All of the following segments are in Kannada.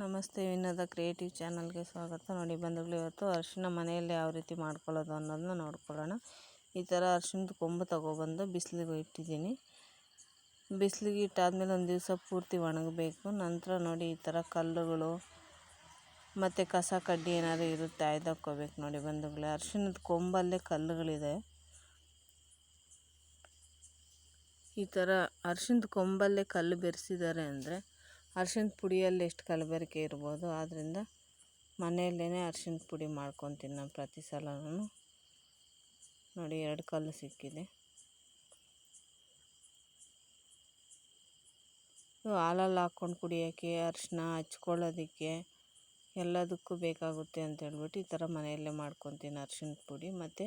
ನಮಸ್ತೆ, ವಿನೋದ ಕ್ರಿಯೇಟಿವ್ ಚಾನಲ್ಗೆ ಸ್ವಾಗತ. ನೋಡಿ ಬಂಧುಗಳು, ಇವತ್ತು ಅರಿಶಿನ ಮನೆಯಲ್ಲಿ ಯಾವ ರೀತಿ ಮಾಡ್ಕೊಳ್ಳೋದು ಅನ್ನೋದನ್ನ ನೋಡ್ಕೊಳ್ಳೋಣ. ಈ ಥರ ಅರಿಶಿನದ ಕೊಂಬು ತೊಗೊಬಂದು ಬಿಸಿಲಿಗೆ ಇಟ್ಟಿದ್ದೀನಿ. ಬಿಸಿಲಿಗೆ ಇಟ್ಟಾದಮೇಲೆ ಒಂದು ದಿವಸ ಪೂರ್ತಿ ಒಣಗಬೇಕು. ನಂತರ ನೋಡಿ ಈ ಥರ ಕಲ್ಲುಗಳು ಮತ್ತು ಕಸ ಕಡ್ಡಿ ಏನಾದ್ರು ಇರುತ್ತೆ ಆಯ್ದಾಕೋಬೇಕು. ನೋಡಿ ಬಂಧುಗಳೇ ಅರಿಶಿನದ ಕೊಂಬಲ್ಲೇ ಕಲ್ಲುಗಳಿದೆ. ಈ ಥರ ಅರಿಶಿನದ ಕೊಂಬಲ್ಲೇ ಕಲ್ಲು ಬೆರೆಸಿದ್ದಾರೆ ಅಂದರೆ ಅರ್ಶಿಣದ ಪುಡಿಯಲ್ಲಿ ಎಷ್ಟು ಕಲಬೆರಕೆ ಇರ್ಬೋದು ಆದ್ದರಿಂದ ಮನೆಯಲ್ಲೇ ಅರ್ಶಿಣದ ಪುಡಿ ಮಾಡ್ಕೊತೀನಿ ನಾನು ಪ್ರತಿ ನೋಡಿ, ಎರಡು ಕಲ್ಲು ಸಿಕ್ಕಿದೆ. ಹಾಲಲ್ಲಿ ಹಾಕ್ಕೊಂಡು ಕುಡಿಯೋಕ್ಕೆ, ಅರಿಶಿನ ಹಚ್ಕೊಳ್ಳೋದಕ್ಕೆ ಎಲ್ಲದಕ್ಕೂ ಬೇಕಾಗುತ್ತೆ ಅಂತ ಹೇಳ್ಬಿಟ್ಟು ಈ ಥರ ಮನೆಯಲ್ಲೇ ಮಾಡ್ಕೊತೀನಿ ಅರ್ಶಿಣದ ಪುಡಿ. ಮತ್ತು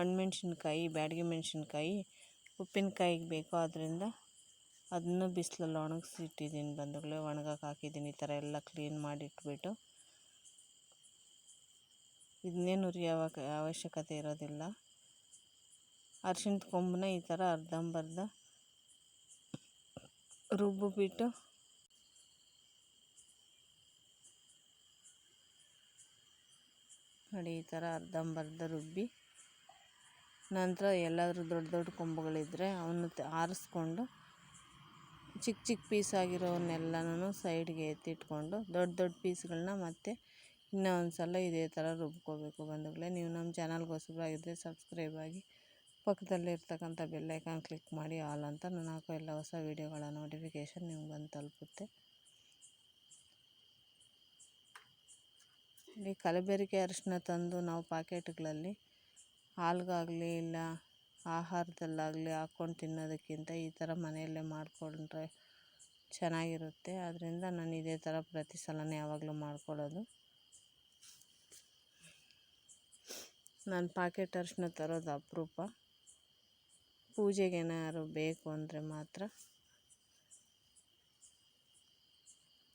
ಒಣಮೆಣ್ಸಿನ್ಕಾಯಿ, ಬ್ಯಾಡಗಿ ಮೆಣಸಿನ್ಕಾಯಿ, ಉಪ್ಪಿನಕಾಯಿಗೆ ಬೇಕು ಆದ್ದರಿಂದ ಅದನ್ನು ಬಿಸಿಲಲ್ಲಿ ಒಣಗಿಸಿ ಇಟ್ಟಿದ್ದೀನಿ ಬಂಧುಗಳೇ ಒಣಗಕ್ಕೆ ಹಾಕಿದ್ದೀನಿ. ಈ ಥರ ಎಲ್ಲ ಕ್ಲೀನ್ ಮಾಡಿ ಇಟ್ಬಿಟ್ಟು ಇದನ್ನೇನು ಉರಿಯೋ ಅವಶ್ಯಕತೆ ಇರೋದಿಲ್ಲ. ಅರ್ಶಿಣದ ಕೊಂಬನ್ನ ಈ ಥರ ಅರ್ಧಂಬರ್ಧ ರುಬ್ಬಿಬಿಟ್ಟು ನೋಡಿ ಈ ಥರ ಅರ್ಧಂಬರ್ಧ ರುಬ್ಬಿ ನಂತರ ಎಲ್ಲಾದರೂ ದೊಡ್ಡ ದೊಡ್ಡ ಕೊಂಬುಗಳಿದ್ದರೆ ಅವನ್ನ ಆರಿಸ್ಕೊಂಡು ಚಿಕ್ಕ ಚಿಕ್ಕ ಪೀಸ್ ಆಗಿರೋವನ್ನೆಲ್ಲನೂ ಸೈಡ್ಗೆ ಎತ್ತಿಟ್ಕೊಂಡು ದೊಡ್ಡ ದೊಡ್ಡ ಪೀಸ್ಗಳನ್ನ ಮತ್ತೆ ಇನ್ನೂ ಒಂದು ಸಲ ಇದೇ ಥರ ರುಬ್ಕೋಬೇಕು ಬಂಧುಗಳೇ. ನೀವು ನಮ್ಮ ಚಾನಲ್ಗೆ ಹೊಸಬರಾಗಿದ್ದರೆ ಸಬ್ಸ್ಕ್ರೈಬ್ ಆಗಿ ಪಕ್ಕದಲ್ಲಿರ್ತಕ್ಕಂಥ ಬೆಲ್ಲೈಕಾನ್ ಕ್ಲಿಕ್ ಮಾಡಿ ಆಲ್ ಅಂತ ನಾನು ಹಾಕೋ ಎಲ್ಲ ಹೊಸ ವೀಡಿಯೋಗಳ ನೋಟಿಫಿಕೇಷನ್ ನಿಮ್ಗೆ ಬಂದು ತಲುಪುತ್ತೆ. ಈ ಕಲಬೆರಕೆ ಅರಿಶಿನ ತಂದು ನಾವು ಪಾಕೆಟ್ಗಳಲ್ಲಿ ಹಾಲ್ಗಾಗಲಿ ಇಲ್ಲ ಆಹಾರದಲ್ಲಾಗಲಿ ಹಾಕ್ಕೊಂಡು ತಿನ್ನೋದಕ್ಕಿಂತ ಈ ಥರ ಮನೆಯಲ್ಲೇ ಮಾಡಿಕೊಂಡ್ರೆ ಚೆನ್ನಾಗಿರುತ್ತೆ. ಆದ್ದರಿಂದ ನಾನು ಇದೇ ಥರ ಪ್ರತಿ ಸಲವೂ ಯಾವಾಗಲೂ ಮಾಡ್ಕೊಳ್ಳೋದು. ನಾನು ಪಾಕೆಟ್ ಅರಿಶಿನ ತರೋದು ಅಪರೂಪ. ಪೂಜೆಗೆ ಏನಾದ್ರು ಬೇಕು ಅಂದರೆ ಮಾತ್ರ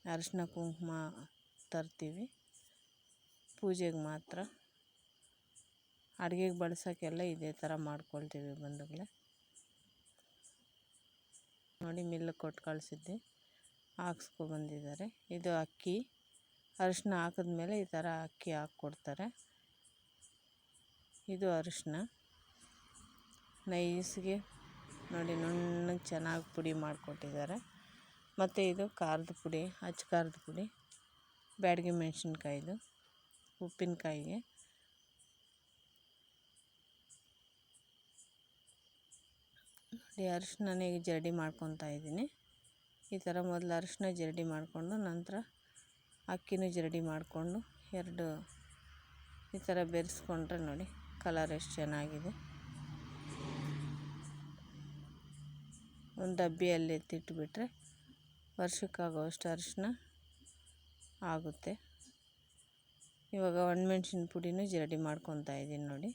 ಅರಿಶಿನ ಕುಂಕುಮ ತರ್ತೀವಿ. ಪೂಜೆಗೆ ಮಾತ್ರ. ಅಡುಗೆಗೆ ಬಳಸೋಕ್ಕೆಲ್ಲ ಇದೇ ಥರ ಮಾಡ್ಕೊಳ್ತೀವಿ ಬಂಧುಗಳೇ. ನೋಡಿ ಮಿಲ್ಲು ಕೊಟ್ಟು ಕಳಿಸಿದ್ದೆ. ಹಾಕ್ಸ್ಕೊಬಂದಿದ್ದಾರೆ ಇದು ಅಕ್ಕಿ. ಅರಿಶಿನ ಹಾಕಿದ್ಮೇಲೆ ಈ ಥರ ಅಕ್ಕಿ ಹಾಕ್ಕೊಡ್ತಾರೆ. ಇದು ಅರಿಶಿನ ನೈಸ್ಗೆ ನೋಡಿ ನುಣ್ಣಗೆ ಚೆನ್ನಾಗಿ ಪುಡಿ ಮಾಡಿಕೊಟ್ಟಿದ್ದಾರೆ. ಮತ್ತು ಇದು ಖಾರದ ಪುಡಿ, ಅಚ್ಚ ಖಾರದ ಪುಡಿ, ಬ್ಯಾಡಗಿ ಮೆಣಸಿನ್ಕಾಯ್ದು, ಉಪ್ಪಿನಕಾಯಿಗೆ. ನೋಡಿ ಅರಿಶಿನ ಈಗ ಜರಡಿ ಮಾಡ್ಕೊತಾ ಇದ್ದೀನಿ. ಈ ಥರ ಮೊದಲು ಅರಿಶಿನ ಜರಡಿ ಮಾಡಿಕೊಂಡು ನಂತರ ಅಕ್ಕಿನೂ ಜರಡಿ ಮಾಡಿಕೊಂಡು ಎರಡು ಈ ಥರ ಬೆರೆಸ್ಕೊಂಡ್ರೆ ನೋಡಿ ಕಲರ್ ಎಷ್ಟು ಚೆನ್ನಾಗಿದೆ. ಒಂದು ಡಬ್ಬಿಯಲ್ಲಿ ಎತ್ತಿಟ್ಬಿಟ್ರೆ ವರ್ಷಕ್ಕಾಗುವಷ್ಟು ಅರಿಶಿನ ಆಗುತ್ತೆ. ಇವಾಗ ಒಣಮೆಣ್ಸಿನ ಪುಡಿನೂ ಜರಡಿ ಮಾಡ್ಕೊತಾ ಇದ್ದೀನಿ ನೋಡಿ.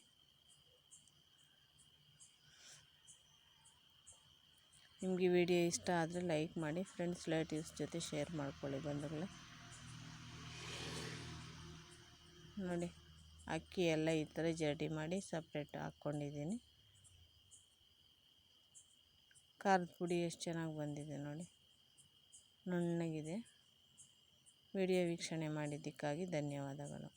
ನಿಮಗೆ ವಿಡಿಯೋ ಇಷ್ಟ ಆದರೆ ಲೈಕ್ ಮಾಡಿ ಫ್ರೆಂಡ್ಸ್ ರಿಲೇಟಿವ್ಸ್ ಜೊತೆ ಶೇರ್ ಮಾಡ್ಕೊಳ್ಳಿ ಬಂಧುಗಳೇ. ನೋಡಿ, ಅಕ್ಕಿ ಎಲ್ಲ ಈ ಥರ ಜರ್ಡಿ ಮಾಡಿ ಸಪ್ರೇಟ್ ಹಾಕ್ಕೊಂಡಿದ್ದೀನಿ. ಖಾರದ ಪುಡಿ ಎಷ್ಟು ಚೆನ್ನಾಗಿ ಬಂದಿದೆ ನೋಡಿ. ನುಣ್ಣಗಿದೆ. ವಿಡಿಯೋ ವೀಕ್ಷಣೆ ಮಾಡಿದ್ದಕ್ಕಾಗಿ ಧನ್ಯವಾದಗಳು.